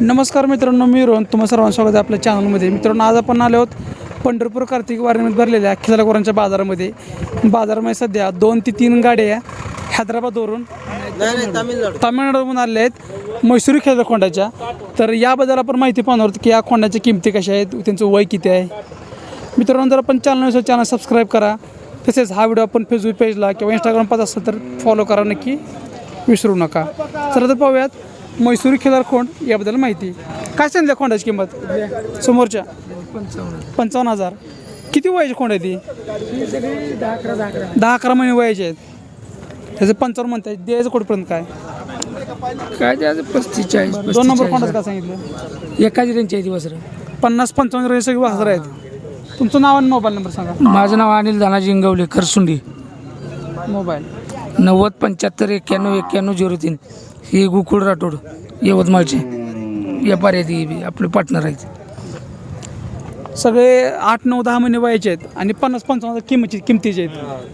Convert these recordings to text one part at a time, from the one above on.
नमस्कार मित्रांनो मी रोहन. तुम्हा सर्वांचं स्वागत आहे आपल्या चॅनलमध्ये मित्रांनो आज आपण आलो आहोत पंढरपूर कार्तिक वारीमध्ये भरलेल्या खिलारगोरांच्या बाजारामध्ये. बाजारामध्ये सध्या दोन ते तीन गाड्या हैदराबादवरून तामिळनाडूहून आलेल्या आहेत. मैसुरी खेळाच्या खोंडाच्या तर याबद्दल आपण माहिती पाहणार आहोत की या खोंडाच्या किमती कशा आहेत त्यांचं वय किती आहे. मित्रांनो जर आपण चॅनल चॅनल सबस्क्राईब करा. तसेच हा व्हिडिओ आपण फेसबुक पेजला किंवा इंस्टाग्राम पाहत असेल तर फॉलो करा. नक्की विसरू नका. चला तर पाहूयात. मैसुरी खिलार खोंड याबद्दल माहिती. काय सांगितलं खोंडाची किंमत? समोरच्या. पंचावन्न हजार. किती वयाची खोंड आहे ती? दहा अकरा महिने वयाचे आहेत. त्याचे पंचावन्न म्हणताय. द्यायचं कुठपर्यंत काय? काय द्यायचं पस्तीस चाळीस दोन नंबर खोंडाचं काय सांगितलं? एकाच रेंजची आहे दिवस पन्नास पंचावन्न रेंज सगळी हजार आहेत. तुमचं नाव आणि मोबाईल नंबर सांगा. माझं नाव अनिल दानाजी इंगवले खरसुंडी मोबाईल नव्वद पंच्याहत्तर एक्क्याण्णव एक्क्याण्णव झिरो तीन. ही गोकुळ राठोड यवतमाळचे व्यापारी आहेत ही बी, आपले पार्टनर आहेत. सगळे आठ नऊ दहा महिने वयाचे आहेत आणि पन्नास पंचावन्न किमतीचे किमतीचे आहेत.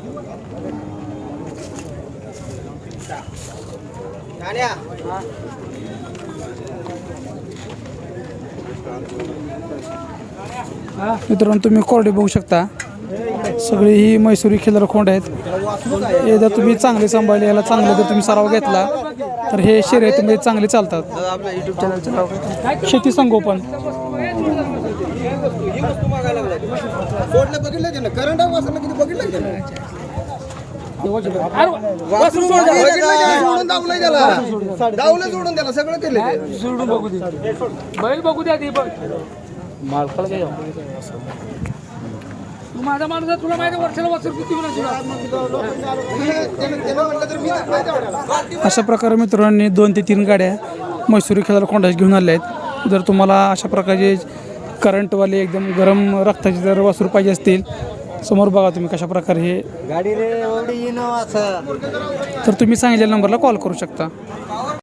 मित्रांनो तुम्ही कोरडे बघू शकता. सगळी ही मैसुरी खिल्लार खोंड आहेत. हे जर तुम्ही चांगले सांभाळले याला चांगलं जर तुम्ही सराव घेतला तर हे शर्यतीमध्ये चांगले चालतात. शेती संगोपन. सोडलं बघितलं सगळं केलं बैल बघू द्या ती बघ तू माझा माणूस आहे, तुला माहिती आहे वर्षाला वसूल किती होणार तुला? अशा प्रकारे मित्रांनी दोन ते तीन गाड्या मैसुरी खेळाला कोंडाची घेऊन आल्या आहेत. जर तुम्हाला अशा प्रकारचे करंटवाले एकदम गरम रक्ताचे जर वासरू पाहिजे असतील समोर बघा तुम्ही कशा प्रकारे हे गाडी रे एवढी तर तुम्ही सांगितलेल्या नंबरला कॉल करू शकता.